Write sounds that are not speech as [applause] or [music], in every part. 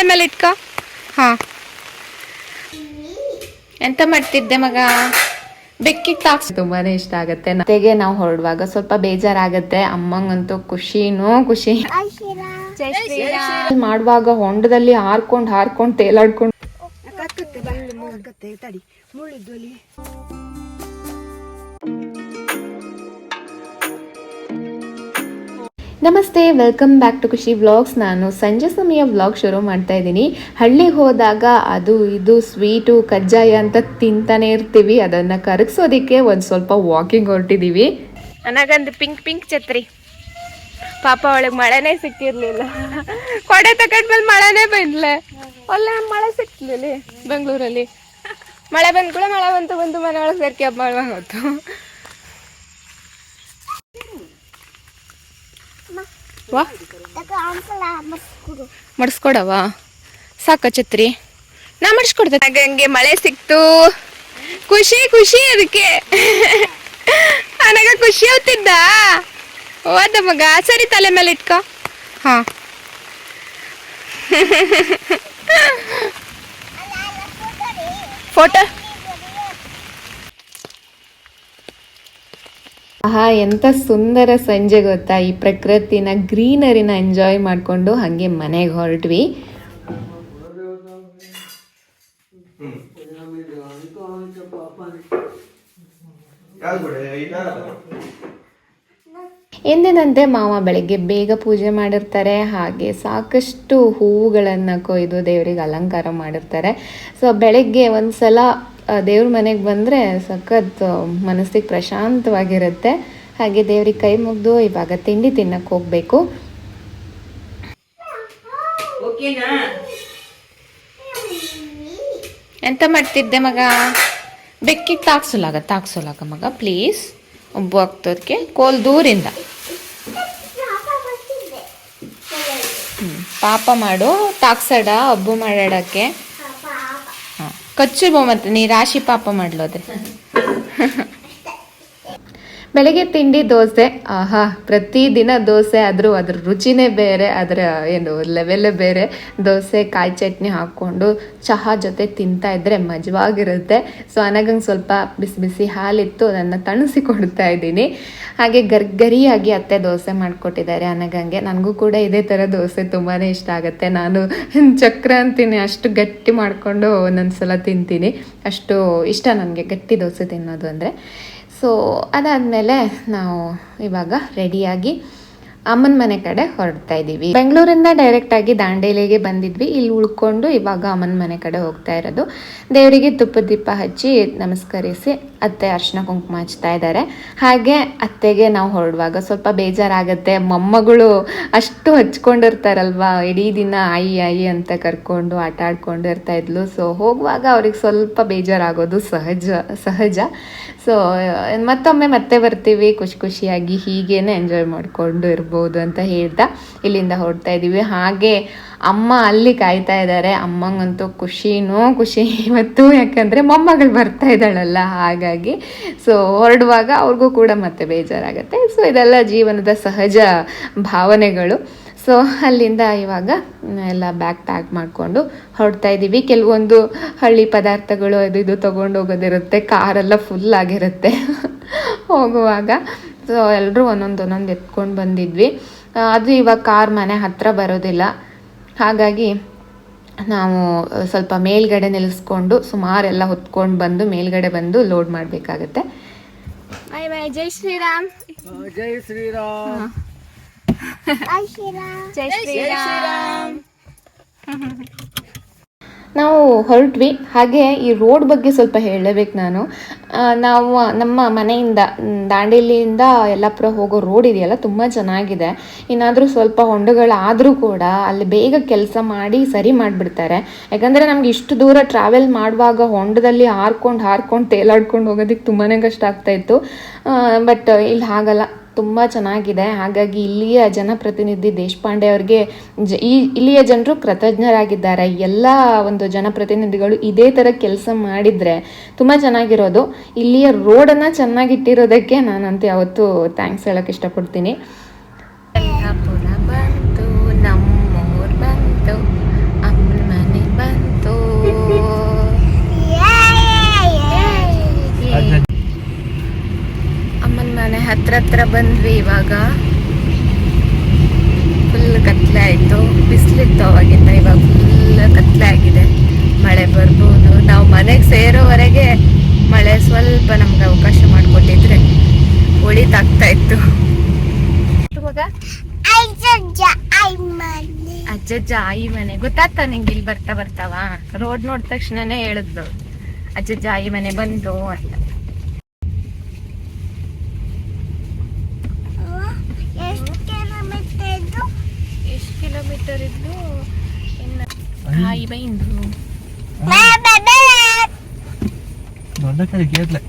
ತಲೆ ಮೇಲೆ ಇಟ್ಕೋ. ಹಾ. ಎಂತ ಮಾಡ್ತಿದ್ದೆ ಮಗ? ಬೆಕ್ಕಿ ತಾಕ್ಸ್ ತುಂಬಾನೇ ಇಷ್ಟ ಆಗತ್ತೆ. ಮತ್ತೆ ನಾವು ಹೊರಡುವಾಗ ಸ್ವಲ್ಪ ಬೇಜಾರಾಗತ್ತೆ. ಅಮ್ಮಂಗಂತೂ ಖುಷಿನೂ ಖುಷಿ. ಮಾಡುವಾಗ ಹೊಂಡದಲ್ಲಿ ಹಾರ್ಕೊಂಡ್ ಹಾರ್ಕೊಂಡ್ ತೇಲಾಡ್ಕೊಂಡ್ ನಮಸ್ತೆ welcome back to Khushi vlogs ನಾನು ಸಂಜೆ ಸಮಯ ವ್ಲಾಗ್ ಶುರು ಮಾಡ್ತಾ ಇದ್ದೀನಿ. ಹಳ್ಳಿಗೆ ಹೋದಾಗ ಅದು ಇದು ಸ್ವೀಟು ಕಜ್ಜಾಯ ಅಂತ ತಿಂತಾನೆ ಇರ್ತೀವಿ. ಅದನ್ನು ಕರಗಿಸೋದಕ್ಕೆ ಒಂದು ಸ್ವಲ್ಪ ವಾಕಿಂಗ್ ಹೊರಟಿದ್ದೀವಿ ನನಗಂದು ಪಿಂಕ್ ಪಿಂಕ್ ಛತ್ರಿ. ಪಾಪ ಅವಳಿಗೆ ಮಳೆನೇ ಸಿಕ್ಕಿರ್ಲಿಲ್ಲ ಕೊಡೆ ತಗೊಂಡ್ಮೇಲೆ ಮಳೆನೇ ಬಂದ್ಲೆ. ಅಲ್ಲ ಮಳೆ ಸಿಕ್ಲಿಲ್ಲ ಬೆಂಗಳೂರಲ್ಲಿ. ಮಳೆ ಬಂದ ಕೂಡ ಮಳೆ ಬಂತು, ಬಂದು ಮನೆ ಒಳಗೆ ಸೇರ್ಕೆ ಹಬ್ಬ ಹೊತ್ತು ವಾ? ಮಡಿಸ್ಕೊಡವಾ? ಸಾಕ ಛತ್ರಿ. ನಾ ಮಡಿಸ್ಕೊಡ್ದೆ. ಹಂಗೆ ಮಳೆ ಸಿಕ್ತು. ಖುಷಿ ಖುಷಿ ಅದಕ್ಕೆ. ನನಗ ಖುಷಿ ಆಗ್ತಿದ್ದ ಹೋದ ಮಗ ಸರಿ ತಲೆ ಮೇಲೆ ಇಟ್ಕೋ. ಹಾ. ಫೋಟೋ ಆಹಾ, ಎಂತ ಸುಂದರ ಸಂಜೆ ಗೊತ್ತಾ? ಈ ಪ್ರಕೃತಿನ ಗ್ರೀನರಿನ ಎಂಜಾಯ್ ಮಾಡಿಕೊಂಡು ಹಂಗೆ ಮನೆಗೆ ಹೊರಟ್ವಿ. ಎಂದಿನಂತೆ ಮಾವ ಬೆಳಗ್ಗೆ ಬೇಗ ಪೂಜೆ ಮಾಡಿರ್ತಾರೆ, ಹಾಗೆ ಸಾಕಷ್ಟು ಹೂವುಗಳನ್ನು ಕೊಯ್ದು ದೇವರಿಗೆ ಅಲಂಕಾರ ಮಾಡಿರ್ತಾರೆ. ಸೊ ಬೆಳಗ್ಗೆ ಒಂದ್ಸಲ ದೇವ್ರ ಮನೆಗೆ ಬಂದರೆ ಸಖತ್ ಮನಸ್ಸಿಗೆ ಪ್ರಶಾಂತವಾಗಿರುತ್ತೆ. ಹಾಗೆ ದೇವ್ರಿಗೆ ಕೈ ಮುಗಿದು ಇವಾಗ ತಿಂಡಿ ತಿನ್ನಕ್ಕೆ ಹೋಗಬೇಕು. ಎಂತ ಮಾಡ್ತಿದ್ದೆ ಮಗ? ಬೆಕ್ಕಿಗೆ ತಾಕ್ಸೋಲಾಗ ತಾಕ್ಸೋಲಾಗ ಮಗ ಪ್ಲೀಸ್ ಒಬ್ಬ ಹಾಕ್ತೋದಕ್ಕೆ ಕೋಲ್ ದೂರಿಂದ. ಪಾಪ ಮಾಡು ತಾಕ್ಸಡ ಒಬ್ಬು ಮಾಡಾಡಕ್ಕೆ. ಕಚ್ಚು ಮತ್ತೆ ನೀ ರಾಶಿ ಪಾಪ ಮಾಡ್ಲೋದೆ ಬೆಳಗ್ಗೆ ತಿಂಡಿ, ದೋಸೆ. ಆಹಾ, ಪ್ರತಿದಿನ ದೋಸೆ ಆದರೂ ಅದ್ರ ರುಚಿನೇ ಬೇರೆ, ಅದರ, ಏನು ಲೆವೆಲ್ಲೇ ಬೇರೆ. ದೋಸೆ, ಕಾಯಿ ಚಟ್ನಿ ಹಾಕ್ಕೊಂಡು ಚಹಾ ಜೊತೆ ತಿಂತಾ ಇದ್ರೆ ಮಜವಾಗಿರುತ್ತೆ. ಸೊ ಅನಗಂಗೆ ಸ್ವಲ್ಪ ಬಿಸಿ ಬಿಸಿ ಹಾಲಿತ್ತು ಅದನ್ನು ತಣಿಸಿ ಕೊಡ್ತಾ ಇದ್ದೀನಿ. ಹಾಗೆ ಗರ್ಗರಿಯಾಗಿ ಅತ್ತೆ ದೋಸೆ ಮಾಡಿಕೊಟ್ಟಿದ್ದಾರೆ ಅನಗಂಗೆ. ನನಗೂ ಕೂಡ ಇದೇ ಥರ ದೋಸೆ ತುಂಬಾ ಇಷ್ಟ ಆಗುತ್ತೆ. ನಾನು ಚಕ್ರ ಅಂತೀನಿ, ಅಷ್ಟು ಗಟ್ಟಿ ಮಾಡಿಕೊಂಡು ಒಂದೊಂದು ಸಲ ತಿಂತೀನಿ. ಅಷ್ಟು ಇಷ್ಟ ನನಗೆ ಗಟ್ಟಿ ದೋಸೆ ತಿನ್ನೋದು ಅಂದರೆ. ಸೊ ಅದಾದಮೇಲೆ ನಾವು ಇವಾಗ ರೆಡಿಯಾಗಿ ಅಮ್ಮನ ಮನೆ ಕಡೆ ಹೊರಡ್ತಾ ಇದ್ದೀವಿ ಬೆಂಗಳೂರಿಂದ ಡೈರೆಕ್ಟಾಗಿ ದಾಂಡೇಲಿಗೆ ಬಂದಿದ್ವಿ. ಇಲ್ಲಿ ಉಳ್ಕೊಂಡು ಇವಾಗ ಅಮ್ಮನ ಮನೆ ಕಡೆ ಹೋಗ್ತಾ ಇರೋದು. ದೇವರಿಗೆ ತುಪ್ಪ ದೀಪ ಹಚ್ಚಿ ನಮಸ್ಕರಿಸಿ ಅತ್ತೆ ಅರ್ಶಿನ ಕುಂಕುಮ ಹಚ್ತಾ ಇದ್ದಾರೆ. ಹಾಗೆ ಅತ್ತೆಗೆ ನಾವು ಹೊರಡುವಾಗ ಸ್ವಲ್ಪ ಬೇಜಾರಾಗುತ್ತೆ. ಮೊಮ್ಮಗಳು ಅಷ್ಟು ಹಚ್ಕೊಂಡಿರ್ತಾರಲ್ವ? ಇಡೀ ದಿನ ಆಯಿ ಆಯಿ ಅಂತ ಕರ್ಕೊಂಡು ಆಟ ಆಡ್ಕೊಂಡು ಇರ್ತಾ ಇದ್ಲು. ಸೊ ಹೋಗುವಾಗ ಅವ್ರಿಗೆ ಸ್ವಲ್ಪ ಬೇಜಾರಾಗೋದು ಸಹಜ ಸಹಜ. ಸೊ ಮತ್ತೊಮ್ಮೆ ಮತ್ತೆ ಬರ್ತೀವಿ. ಖುಷಿ ಖುಷಿಯಾಗಿ ಹೀಗೇನೆ ಎಂಜಾಯ್ ಮಾಡಿಕೊಂಡು ಇರ್ಬೋದು ಅಂತ ಹೇಳ್ತಾ ಇಲ್ಲಿಂದ ಹೊರಡ್ತಾ ಇದ್ದೀವಿ. ಹಾಗೆ ಅಮ್ಮ ಅಲ್ಲಿ ಕಾಯ್ತಾ ಇದ್ದಾರೆ ಅಮ್ಮಂಗಂತೂ ಖುಷಿನೂ ಖುಷಿ. [laughs] ಇವತ್ತು ಯಾಕಂದರೆ ಮೊಮ್ಮಗಳು ಬರ್ತಾ ಇದ್ದಾಳಲ್ಲ ಹಾಗಾಗಿ. ಸೊ ಹೊರಡುವಾಗ ಅವ್ರಿಗೂ ಕೂಡ ಮತ್ತೆ ಬೇಜಾರಾಗುತ್ತೆ. ಸೊ ಇದೆಲ್ಲ ಜೀವನದ ಸಹಜ ಭಾವನೆಗಳು. ಸೊ ಅಲ್ಲಿಂದ ಇವಾಗ ಎಲ್ಲ ಬ್ಯಾಗ್ ಪ್ಯಾಕ್ ಮಾಡಿಕೊಂಡು ಹೊರಡ್ತಾ ಇದ್ದೀವಿ. ಕೆಲವೊಂದು ಹಳ್ಳಿ ಪದಾರ್ಥಗಳು, ಅದು ಇದು ತೊಗೊಂಡು ಹೋಗೋದಿರುತ್ತೆ. ಕಾರೆಲ್ಲ ಫುಲ್ ಆಗಿರುತ್ತೆ. [laughs] ಹೋಗುವಾಗ. ಸೊ ಎಲ್ಲರೂ ಒಂದೊಂದು ಒಂದೊಂದು ಎತ್ಕೊಂಡು ಬಂದಿದ್ವಿ. ಅದು ಇವಾಗ ಕಾರ್ ಮನೆ ಹತ್ತಿರ ಬರೋದಿಲ್ಲ. ಹಾಗಾಗಿ ನಾವು ಸ್ವಲ್ಪ ಮೇಲ್ಗಡೆ ನಿಲ್ಲಿಸ್ಕೊಂಡು ಸುಮಾರೆಲ್ಲ ಹೊತ್ಕೊಂಡು ಬಂದು ಮೇಲ್ಗಡೆ ಬಂದು ಲೋಡ್ ಮಾಡಬೇಕಾಗತ್ತೆ. ಬಾಯ್ ಬಾಯ್ ಜೈ ಶ್ರೀರಾಮ್. ಜೈ ಶ್ರೀರಾಮ್. ಜೈ ಶ್ರೀರಾಮ್. [laughs] ನಾವು ಹೊರಟ್ವಿ. ಹಾಗೆ ಈ ರೋಡ್ ಬಗ್ಗೆ ಸ್ವಲ್ಪ ಹೇಳಬೇಕು ನಾನು. ನಾವು, ನಮ್ಮ ಮನೆಯಿಂದ ದಾಂಡೇಲಿಯಿಂದ ಯಲ್ಲಾಪುರ ಹೋಗೋ ರೋಡ್ ಇದೆಯಲ್ಲ, ತುಂಬ ಚೆನ್ನಾಗಿದೆ. ಏನಾದರೂ ಸ್ವಲ್ಪ ಹೊಂಡಗಳಾದರೂ ಕೂಡ ಅಲ್ಲಿ ಬೇಗ ಕೆಲಸ ಮಾಡಿ ಸರಿ ಮಾಡಿಬಿಡ್ತಾರೆ. ಯಾಕಂದರೆ ನಮ್ಗೆ ಇಷ್ಟು ದೂರ ಟ್ರಾವೆಲ್ ಮಾಡುವಾಗ ಹೊಂಡದಲ್ಲಿ ಹಾರ್ಕೊಂಡು ಹಾರ್ಕೊಂಡು, ತೇಲಾಡ್ಕೊಂಡು ಹೋಗೋದಕ್ಕೆ ತುಂಬಾ ಕಷ್ಟ ಆಗ್ತಾಯಿತ್ತು ಬಟ್ ಇಲ್ಲಿ ಹಾಗಲ್ಲ. ತುಂಬ ಚೆನ್ನಾಗಿದೆ. ಹಾಗಾಗಿ ಇಲ್ಲಿಯ ಜನಪ್ರತಿನಿಧಿ ದೇಶಪಾಂಡೆ ಅವರಿಗೆ ಈ ಇಲ್ಲಿಯ ಜನರು ಕೃತಜ್ಞರಾಗಿದ್ದಾರೆ. ಎಲ್ಲ ಒಂದು ಜನಪ್ರತಿನಿಧಿಗಳು ಇದೇ ಥರ ಕೆಲಸ ಮಾಡಿದರೆ ತುಂಬ ಚೆನ್ನಾಗಿರೋದು. ಇಲ್ಲಿಯ ರೋಡನ್ನು ಚೆನ್ನಾಗಿಟ್ಟಿರೋದಕ್ಕೆ ನಾನಂತೂ ಯಾವತ್ತೂ ಥ್ಯಾಂಕ್ಸ್ ಹೇಳೋಕ್ಕೆ ಇಷ್ಟಪಡ್ತೀನಿ ಬಂತು ನಮ್ಮೂರ್ ಬಂತು ಅಮ್ಮನ ಹತ್ರ ಹತ್ರ ಬಂದ್ವಿ ಇವಾಗ. ಫುಲ್ ಕತ್ಲೆ ಆಯಿತು. ಬಿಸಿಲಿತ್ತು ಅವಾಗಿಂದ ಇವಾಗ ಫುಲ್ ಕತ್ಲೆ ಆಗಿದೆ. ಮಳೆ ಬರ್ಬೋದು. ನಾವು ಮನೆಗೆ ಸೇರೋವರೆಗೆ ಮಳೆ ಸ್ವಲ್ಪ ನಮ್ಗೆ ಅವಕಾಶ ಮಾಡಿಕೊಟ್ಟಿದ್ರೆ ಒಳಿತಾಗ್ತಾ ಇತ್ತು. ಅಜ್ಜಜ್ಜ ಆಯಿ ಮನೆ. ಗೊತ್ತಾಗ್ತಾ ನಿಂಗೆ ಇಲ್ಲಿ ಬರ್ತಾ ಬರ್ತಾವ? ರೋಡ್ ನೋಡಿದ ತಕ್ಷಣನೇ ಹೇಳಿದ್ಲು ಅಜ್ಜಜ್ಜ ಆಯಿ ಮನೆ ಬಂದು ಅಂತ. ಕಿಲೋಮೀಟರ್ ಇದ್ದು ಇನ್ನು ಹಾಯಿ ಬೈಂದು ದೊಡ್ಡ ಕಡೆ ಕೇಟ್ಲೆ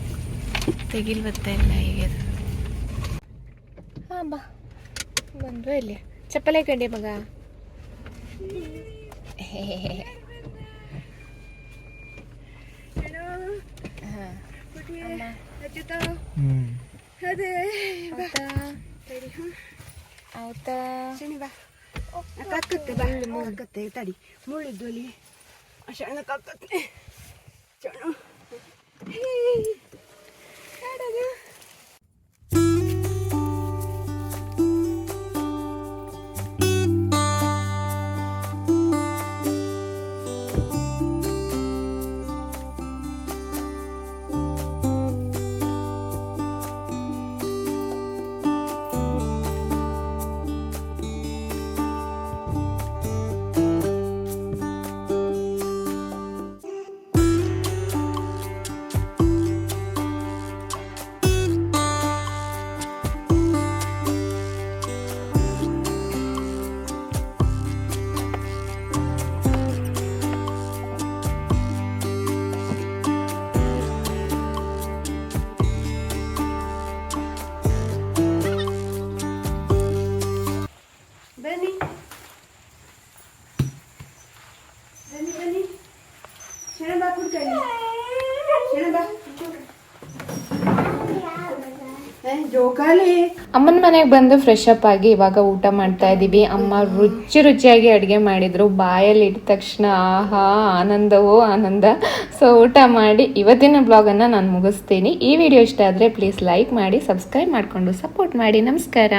ತೆಗಿಲ್ ಬರ್ತಾ ಇಲ್ಲ ಹೀಗೆ. ಹಾ ಬಾ. ಬಂದ್ರು ಇಲ್ಲಿ? ಚಪ್ಪಲೆ ಕಂಡಿ ಮಗ. ಹೇ. ಅಮ್ಮ, ಹ್ಮ್. ಅದೇ ಆಯ್ತಾ? ಆಯ್ತಾ? ಶನಿ ಬಾ ಕಕ್ಕತ್ತೆ ಬಾ ಕಕ್ಕತ್ತೆ ತಡಿ ಮುಳ್ಳಿದ್ದು ಅಲ್ಲಿ ಶಣ ಕಕ್ಕತ್ತೆ ಶಣ ಅಮ್ಮನ ಮನೆಗೆ ಬಂದು ಫ್ರೆಶ್ ಅಪ್ ಆಗಿ ಇವಾಗ ಊಟ ಮಾಡ್ತಾ ಇದ್ದೀವಿ ಅಮ್ಮ ರುಚಿ ರುಚಿಯಾಗಿ ಅಡುಗೆ ಮಾಡಿದ್ರು. ಬಾಯಲ್ಲಿ ಇಟ್ಟ ತಕ್ಷಣ, ಆಹಾ, ಆನಂದವೋ, ಆನಂದ. ಸೊ ಊಟ ಮಾಡಿ ಇವತ್ತಿನ ಬ್ಲಾಗನ್ನು ನಾನು ಮುಗಿಸ್ತೀನಿ. ಈ ವಿಡಿಯೋ ಇಷ್ಟ ಆದರೆ ಪ್ಲೀಸ್ ಲೈಕ್ ಮಾಡಿ ಸಬ್ಸ್ಕ್ರೈಬ್ ಮಾಡಿಕೊಂಡು ಸಪೋರ್ಟ್ ಮಾಡಿ. ನಮಸ್ಕಾರ.